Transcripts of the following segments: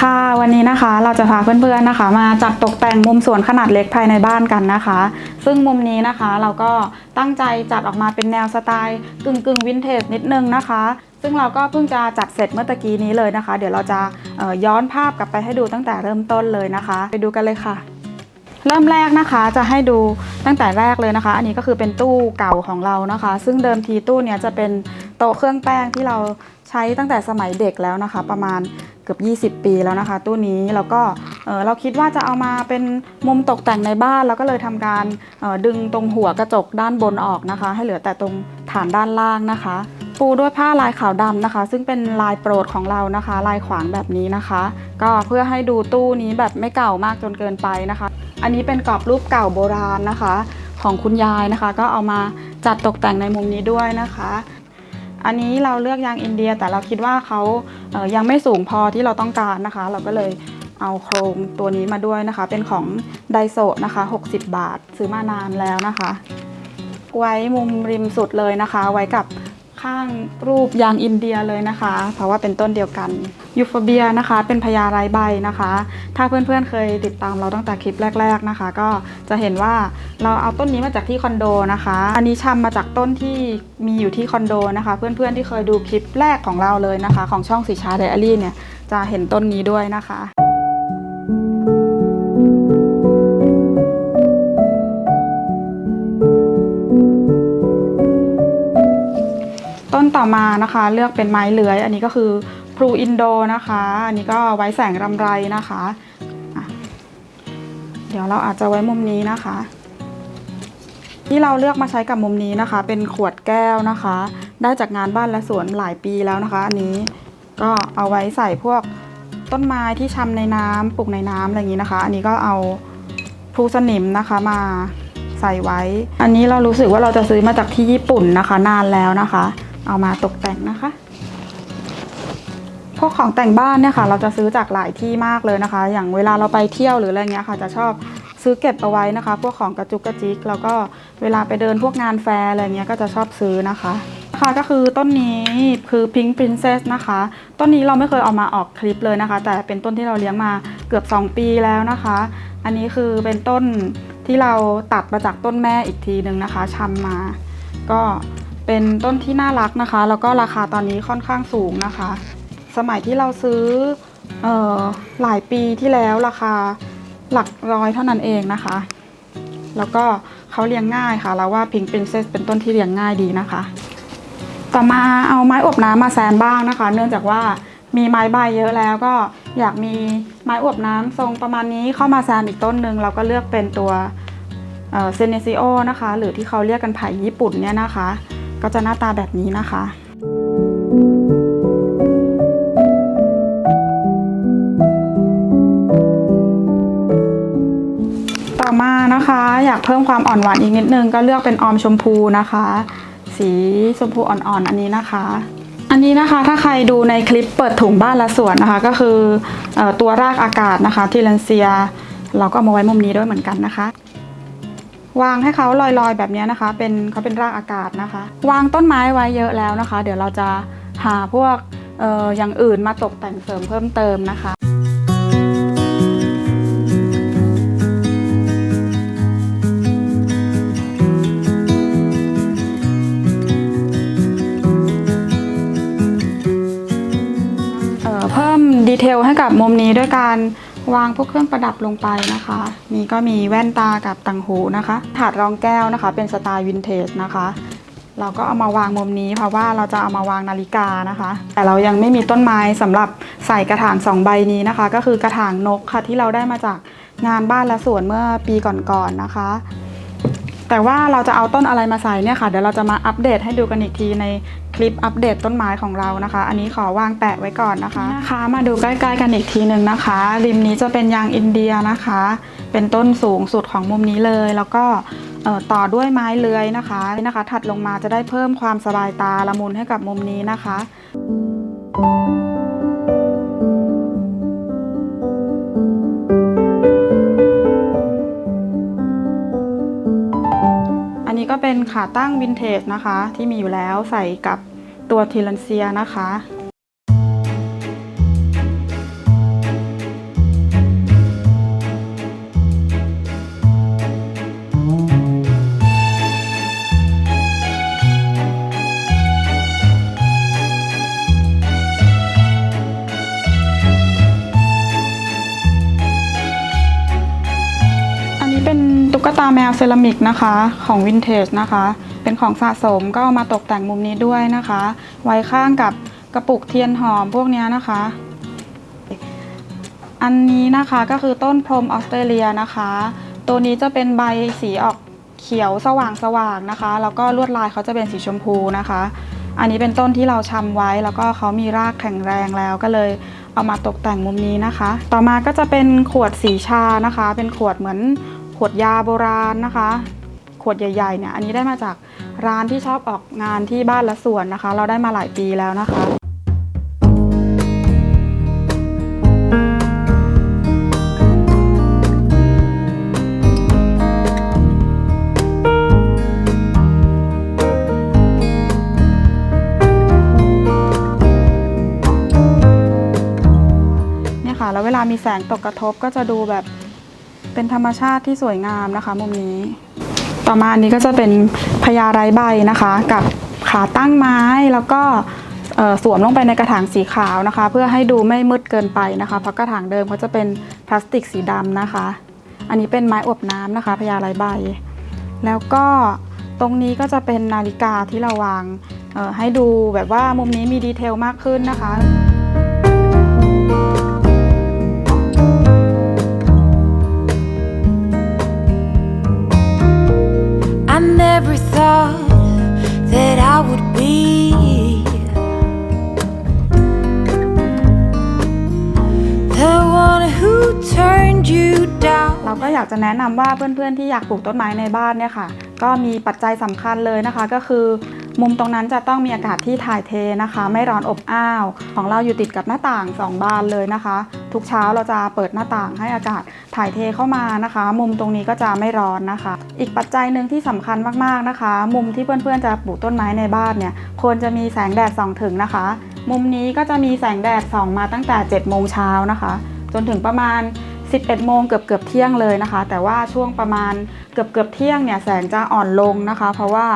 ค่ะ วันนี้นะคะเราจะพาเพื่อนๆนะคะ มาจัดตกแต่งมุมสวนขนาดเล็กภายในบ้านกันนะคะ ซึ่งมุมนี้นะคะเราก็ตั้งใจจัดออกมาเป็นแนวสไตล์กึ่งกึ่งวินเทจนิดนึงนะคะ ซึ่งเราก็เพิ่งจะจัดเสร็จเมื่อตะกี้นี้เลยนะคะ เดี๋ยวเราจะย้อนภาพกลับไปให้ดูตั้งแต่เริ่มต้นเลยนะคะ ไปดูกันเลยค่ะเริ่มแรกนะคะจะให้ดูตั้งแต่แรกเลยนะคะ อันนี้ก็คือเป็นตู้เก่าของเรานะคะ ซึ่งเดิมทีตู้เนี้ยจะเป็นโต๊ะเครื่องแป้งที่เราใช้ตั้งแต่สมัยเด็กแล้วนะคะ ประมาณ กือบ20 ปีแล้วนะคะ ตู้นี้แล้วก็เออเราคิดว่าจะเอามาเป็นมุมตกแต่งในบ้านแล้วก็เลยทำการเอ่อดึงตรงหัวกระจกด้านบนออกนะคะ ให้เหลือแต่ตรงฐานด้านล่างนะคะ ปูด้วยผ้าลายขาวดำนะคะ ซึ่งเป็นลายโปรดของเรานะคะ ลายขวางแบบนี้นะคะ ก็เพื่อให้ดูตู้นี้แบบไม่เก่ามากจนเกินไปนะคะ อันนี้เป็นกรอบรูปเก่าโบราณนะคะ ของคุณยายนะคะ ก็เอามาจัดตกแต่งในมุมนี้ด้วยนะคะ อันนี้เราเลือกยางอินเดีย แต่เราคิดว่าเขาเยังไม่สูงพอที่เราต้องการนะคะ เราก็เลยเอาโครงตัวนี้มาด้วยนะคะ เป็นของไดโซนะคะ 60 บาท ซื้อมานานแล้วนะคะ ไว้มุมริมสุดเลยนะคะ ไว้กับ ข้างรูปยางอินเดียเลยนะคะ เพราะว่าเป็นต้นเดียวกันยูฟเบียนะคะ เป็นพญาไรใบนะคะ ถ้าเพื่อนๆเคยติดตามเราตั้งแต่คลิปแรก ๆนะคะ ก็จะเห็นว่าเราเอาต้นนี้มาจากที่คอนโดนะคะ อันนี้ชำมาจากต้นที่มีอยู่ที่คอนโดนะคะ เพื่อนๆที่เคยดูคลิปแรกของเราเลยนะคะ ของช่องสีชาไดอารี่เนี่ยจะเห็นต้นนี้ด้วยนะคะ ต่อมานะคะเลือกเป็นไม้เลื้อย อันนี้ก็คือพลูอินโดนะคะ อันนี้ก็ไว้แสงรำไรนะคะะเดี๋ยวเราอาจจะไว้มุมนี้นะคะ ที่เราเลือกมาใช้กับมุมนี้นะคะ เป็นขวดแก้วนะคะ ได้จากงานบ้านและสวนหลายปีแล้วนะคะ อันนี้ก็เอาไว้ใส่พวกต้นไม้ที่ชำในน้ำปลูกในน้ำอะไรอย่างนี้นะคะ อันนี้ก็เอาพลูสนิมนะคะมาใส่ไว้ อันนี้เรารู้สึกว่าเราจะซื้อมาจากที่ญี่ปุ่นนะคะ นานแล้วนะคะ เอามาตกแต่งนะคะ พวกของแต่งบ้านเนี่ยค่ะ เราจะซื้อจากหลายที่มากเลยนะคะ อย่างเวลาเราไปเที่ยวหรืออะไรเงี้ยค่ะ จะชอบซื้อเก็บเอาไว้นะคะ พวกของกระจุกกระจิก แล้วก็เวลาไปเดินพวกงานแฟร์อะไรเงี้ยก็จะชอบซื้อนะคะค่ะก็คือต้นนี้คือ Pink Princess นะคะ ต้นนี้เราไม่เคยเอามาออกคลิปเลยนะคะ แต่เป็นต้นที่เราเลี้ยงมาเกือบ 2 ปีแล้วนะคะ อันนี้คือเป็นต้นที่เราตัดมาจากต้นแม่อีกทีหนึ่งนะคะชำมา ก็ เป็นต้นที่น่ารักนะคะ แล้วก็ราคาตอนนี้ค่อนข้างสูงนะคะ สมัยที่เราซื้อออหลายปีที่แล้วราคาหลักร้อยเท่านั้นเองนะคะ แล้วก็เขาเลี้ยงง่ายค่ะแล้วว่า Pink Princess เป็นต้นที่เลี้ยงง่ายดีนะคะ ต่อมาเอาไม้อบน้ำมาแซมบ้างนะคะ เนื่องจากว่ามีไม้ใบเยอะแล้วก็อยากมีไม้อบน้ำทรงประมาณนี้เข้ามาแซมอีกต้นหนึ่งเราก็เลือกเป็นตัวเซเนซิโอนะคะ หรือที่เขาเรียกกันไผ่ญี่ปุ่นเนี่ยนะคะ ก็จะหน้าตาแบบนี้นะคะ ต่อมานะคะอยากเพิ่มความอ่อนหวานอีกนิดนึงก็เลือกเป็นออมชมพูนะคะ สีชมพูอ่อนๆอันนี้นะคะอันนี้นะคะถ้าใครดูในคลิปเปิดถุงบ้านละสวนนะคะ ก็คือออตัวรากอากาศนะคะทีเลนเซีย เราก็เอามาไว้มุมนี้ด้วยเหมือนกันนะคะ วางให้เขาลอยๆ แบบนี้นะคะ เป็นเขาเป็นรากอากาศนะคะ วางต้นไม้ไว้เยอะแล้วนะคะ เดี๋ยวเราจะหาพวกอออย่างอื่นมาตกแต่งเสริมเพิ่มเติมนะคะเอ่อเพิ่มดีเทลให้กับมุมนี้ด้วยการ วางพวกเครื่องประดับลงไปนะคะ นี่ก็มีแว่นตากับตังหูนะคะ ถาดรองแก้วนะคะ เป็นสไตล์วินเทจนะคะ เราก็เอามาวางมุมนี้เพราะว่าเราจะเอามาวางนาฬิกานะคะ แต่เรายังไม่มีต้นไม้สำหรับใส่กระถางสองใบนี้นะคะ ก็คือกระถางนกค่ะที่เราได้มาจากงานบ้านและสวนเมื่อปีก่อนๆนะคะ แต่ว่าเราจะเอาต้นอะไรมาใส่เนี่ยค่ะเดี๋ยวเราจะมาอัปเดตให้ดูกันอีกทีในคลิปอัปเดตต้นไม้ของเรานะคะ อันนี้ขอวางแปะไว้ก่อนนะคะนะคะมาดูใกล้ๆกันอีกทีหนึ่งนะคะ ริมนี้จะเป็นยางอินเดียนะคะ เป็นต้นสูงสุดของมุมนี้เลย แล้วก็ต่อด้วยไม้เลื้อยนะคะนี่นะคะ ถัดลงมาจะได้เพิ่มความสบายตาละมุนให้กับมุมนี้นะคะอัน เป็นขาตั้งวินเทจนะคะ ที่มีอยู่แล้วใส่กับตัวทีลันเซียนะคะ เป็นตุ๊กตาแมวเซรามิกนะคะของวินเทจนะคะ เป็นของสะสมก็เอามาตกแต่งมุมนี้ด้วยนะคะ ไว้ข้างกับกระปุกเทียนหอมพวกนี้นะคะ อันนี้นะคะก็คือต้นพรมออสเตรเลียนะคะ ตัวนี้จะเป็นใบสีออกเขียวสว่างสว่างๆนะคะ แล้วก็ลวดลายเขาจะเป็นสีชมพูนะคะ อันนี้เป็นต้นที่เราชำไว้แล้วก็เขามีรากแข็งแรงแล้วก็เลยเอามาตกแต่งมุมนี้นะคะ ต่อมาก็จะเป็นขวดสีชานะคะ เป็นขวดเหมือน ขวดยาโบราณนะคะ ขวดใหญ่ๆเนี่ยอันนี้ได้มาจากร้านที่ชอบออกงานที่บ้านละสวนนะคะ เราได้มาหลายปีแล้วนะคะเนี่ยค่ะแล้วเวลามีแสงตกกระทบก็จะดูแบบ เป็นธรรมชาติที่สวยงามนะคะ มุมนี้ ต่อมาอันนี้ก็จะเป็นพญาไร้ใบนะคะ กับขาตั้งไม้แล้วก็สวมลงไปในกระถางสีขาวนะคะ เพื่อให้ดูไม่มืดเกินไปนะคะเพราะกระถางเดิมเขาจะเป็นพลาสติกสีดำนะคะ อันนี้เป็นไม้อบน้ำนะคะพญาไร้ใบ แล้วก็ตรงนี้ก็จะเป็นนาฬิกาที่เราวางให้ดูแบบว่ามุมนี้มีดีเทลมากขึ้นนะคะ never thought that I would be the one who turned you down. เราก็อยากจะแนะนำว่าเพื่อนๆที่อยากปลูกต้นไม้ในบ้านเนี่ยค่ะ ก็มีปัจจัยสำคัญเลยนะคะ ก็คือ มุมตรงนั้นจะต้องมีอากาศที่ถ่ายเทนะคะ ไม่ร้อนอบอ้าว ของเราอยู่ติดกับหน้าต่างสองบานเลยนะคะ ทุกเช้าเราจะเปิดหน้าต่างให้อากาศถ่ายเทเข้ามานะคะ มุมตรงนี้ก็จะไม่ร้อนนะคะ อีกปัจจัยหนึ่งที่สำคัญมากๆนะคะ มุมที่เพื่อนๆจะปลูกต้นไม้ในบ้านเนี่ยควรจะมีแสงแดดส่องถึงนะคะ มุมนี้ก็จะมีแสงแดดส่องมาตั้งแต่7โมงเช้านะคะ จนถึงประมาณ 11 โมงเกือบเกือบเที่ยงเลยนะคะ แต่ว่าช่วงประมาณเกือบเกือบเที่ยงเนี่ยแสงจะอ่อนลงนะคะ เพราะว่า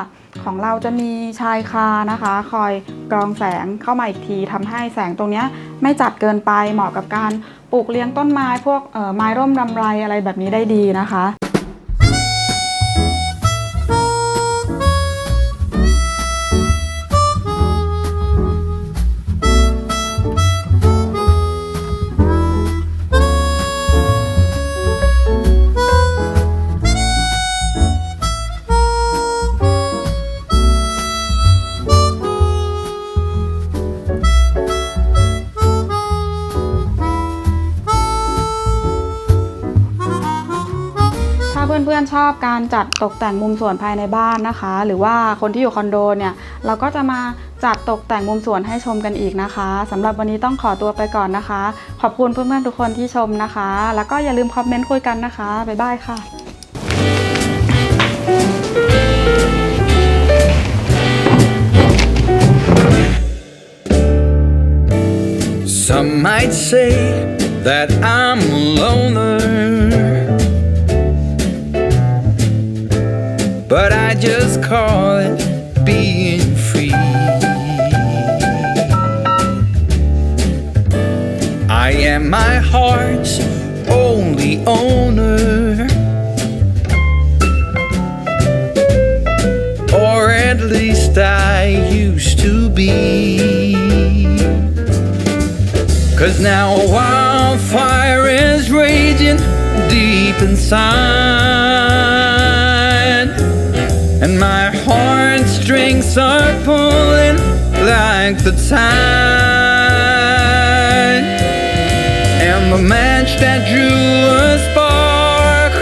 ของเราจะมีชายคานะคะ คอยกรองแสงเข้ามาอีกทีทำให้แสงตรงนี้ไม่จัดเกินไปเหมาะกับการปลูกเลี้ยงต้นไม้พวกไม้ร่มรำไรอะไรแบบนี้ได้ดีนะคะ อนๆชอบการจัดตกแต่งมุมสวนภายในบ้านนะคะ หรือว่าคนที่อยู่คอนโดเนี่ยเราก็จะมาจัดตกแต่งมุมสวนให้ชมกันอีกนะคะสำหรับวันนี้ต้องขอตัวไปก่อนนะคะ ขอบคุณเพื่อนๆทุกคนที่ชมนะคะ แล้วก็อย่าลืมคอมเมนต์คุยกันนะคะบ๊ายบายค่ะ Some might say that I'm a loner. Call it being free. I am my heart's only owner. Or at least I used to be. Cause now a wildfire is raging deep inside. Heartstrings are pulling like the tide. And the match that drew a spark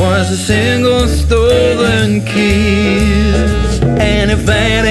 was a single stolen kiss. And if that